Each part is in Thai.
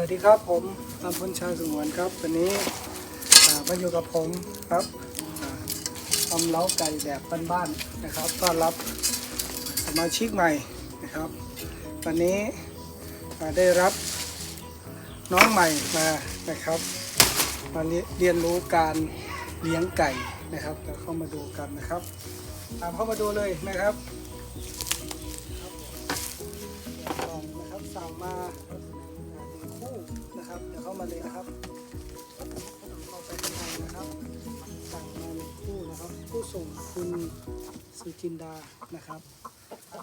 วัสดีครับผมตำพลชาสงวนครับวันนี้มาอยู่กับผมครับอ่าทำเล้าไก่แบบบ้านๆนะครับต้อนรับสมาชิกใหม่นะครับ วันนี้ได้รับน้องใหม่มานะครับมาเรียเรียนรู้การเลี้ยงไก่นะครับเดี๋ยวเข้ามาดูกันนะครับตามเข้ามาดูเลยนะครับ นะครับเดี๋ยวเข้ามาเลยนะครับเข้าไปข้างในนะครับสั่งมาหนึ่งคู่นะครับผู้ส่งคุณสุจินดานะครับอ่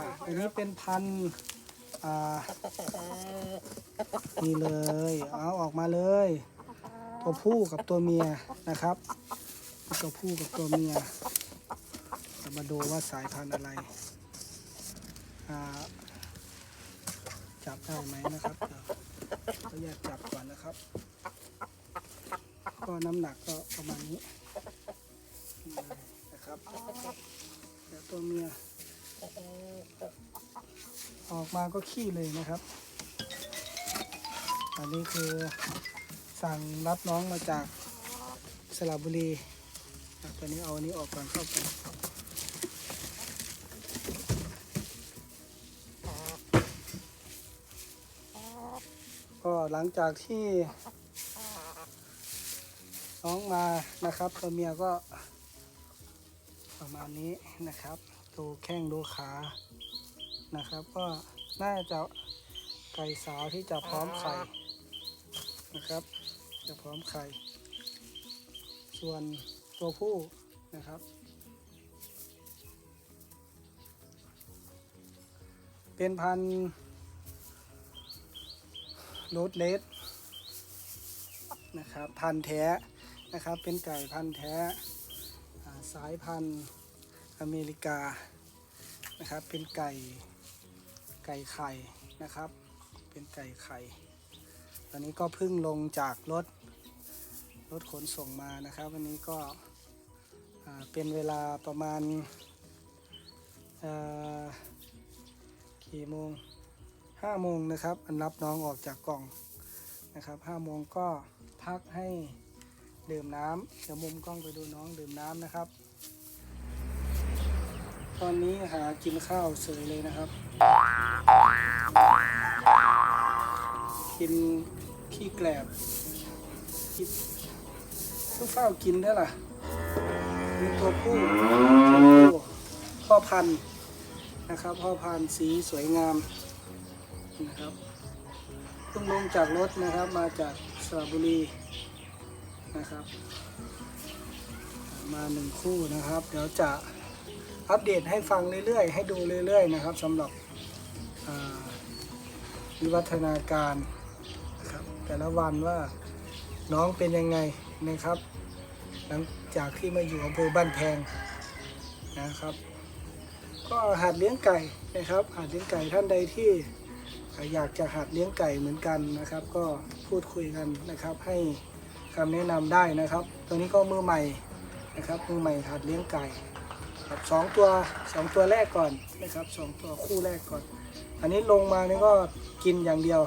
าอันนี้เป็นพันธุ์อ่านี่เลยเอาออกมาเลย ตัวผู้กับตัวเมียนะครับ ตัวผู้กับตัวเมียจะมาดูว่าสายพันธุ์อะไรอ่าจับได้ไหมนะครับ เดี๋ยวเขาแยกจับก่อนนะครับ ก็น้ำหนักก็ประมาณนี้นะครับเดี๋ยวตัวเมียออกมาก็ขี้เลยนะครับ อันนี้คือสั่งรับน้องมาจากสระบุรีตอนนี้เอาอันนี้ออกก่อนเข้าไป ก็หลังจากที่น้องมานะครับตัวเมียก็ ประมาณนี้นะครับ ดูแข้งดูขานะครับ ก็น่าจะไก่สาวที่จะพร้อมไข่นะครับ จะพร้อมไข่ส่วนตัวผู้นะครับ เป็นพันธุ์ รดเลสนะครับพันธุ์แท้นะครับเป็นไก่พันธุ์แท้สายพันธุ์อเมริกานะครับเป็นไก่ไก่ไข่นะครับ เป็นไก่ไข่ ตอนนี้ก็เพิ่งลงจากรถรถขนส่งมานะครับ วันนี้ก็เป็นเวลาประมาณกี่โมง ห้าโมงนะครับอันรับน้องออกจากกล่องนะครับห้าโมงก็พักให้ดื่มน้ำเดี๋ยวมุมกล้องไปดูน้องดื่มน้ำนะครับ ตอนนี้หากินข้าวเสยเลยนะครับ กินขี้แกลบกินทุกเฝ้ากินได้ล่ะมีตัวผู้ตัวผู้พ่อพันธุ์นะครับ พ่อพันธุ์สีสวยงาม นะครับเพิ่งลงจากรถนะครับมาจากสระบุรีนะครับ มาหนึ่งคู่นะครับ เดี๋ยวจะอัปเดตให้ฟังเรื่อยๆ ให้ดูเรื่อยๆนะครับสำหรับวิวัฒนาการนะครับแต่ละวันว่าน้องเป็นยังไงนะครับ หลังจากที่มาอยู่อำเภอบ้านแพงนะครับ ก็หัดเลี้ยงไก่นะครับหัดเลี้ยงไก่ท่านใดที่ อยากจะหัดเลี้ยงไก่เหมือนกันนะครับ ก็พูดคุยกันนะครับ ให้คำแนะนำได้นะครับ ตัวนี้ก็มือใหม่นะครับมือใหม่หัดเลี้ยงไก่ครับสองตัวสองตัวแรกก่อนนะครับสองตัวคู่แรกก่อน อันนี้ลงมานี่ก็กินอย่างเดียว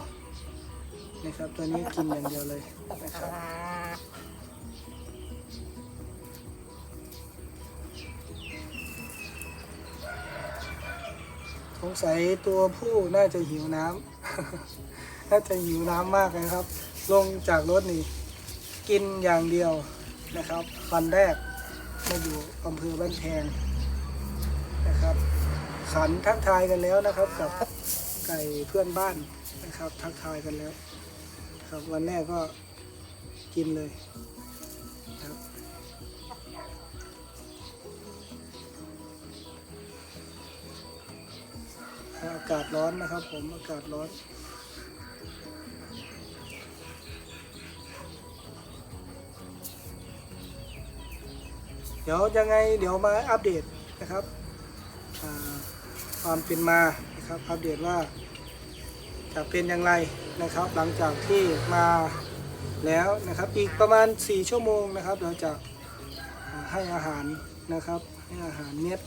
นะครับ ตัวนี้กินอย่างเดียวเลยนะครับ สงสัยตัวผู้น่าจะหิวน้ำ น่าจะหิวน้ำมากนะครับ ลงจากรถนี่ กินอย่างเดียวนะครับวันแรกมาอยู่อำเภอบ้านแพงนะครับ ขันทักทายกันแล้วนะครับ กับไก่เพื่อนบ้านนะครับ ทักทายกันแล้ว ครับวันแรกก็กินเลยครับ อากาศร้อนนะครับผมอากาศร้อนเดี๋ยวยังไงเดี๋ยวมาอัปเดตนะครับความเป็นมานะครับอัปเดตว่าจะเป็นอย่างไรนะครับ หลังจากที่มาแล้วนะครับอีกประมาณ 4 ชั่วโมงนะครับ เราจะให้อาหารนะครับให้อาหารเม็ด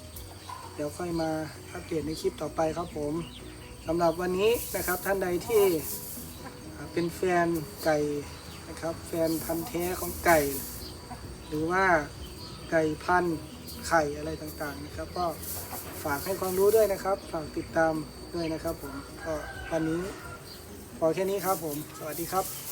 เดี๋ยวค่อยมาอัปเดตในคลิปต่อไปครับผมสำหรับวันนี้นะครับท่านใดที่เป็นแฟนไก่นะครับแฟนพันธุ์แท้ของไก่ หรือว่าไก่พันธุ์ไข่อะไรต่างๆนะครับ ก็ฝากให้ความรู้ด้วยนะครับ ฝากติดตามด้วยนะครับผมก็วันนี้พอแค่นี้ครับผม สวัสดีครับ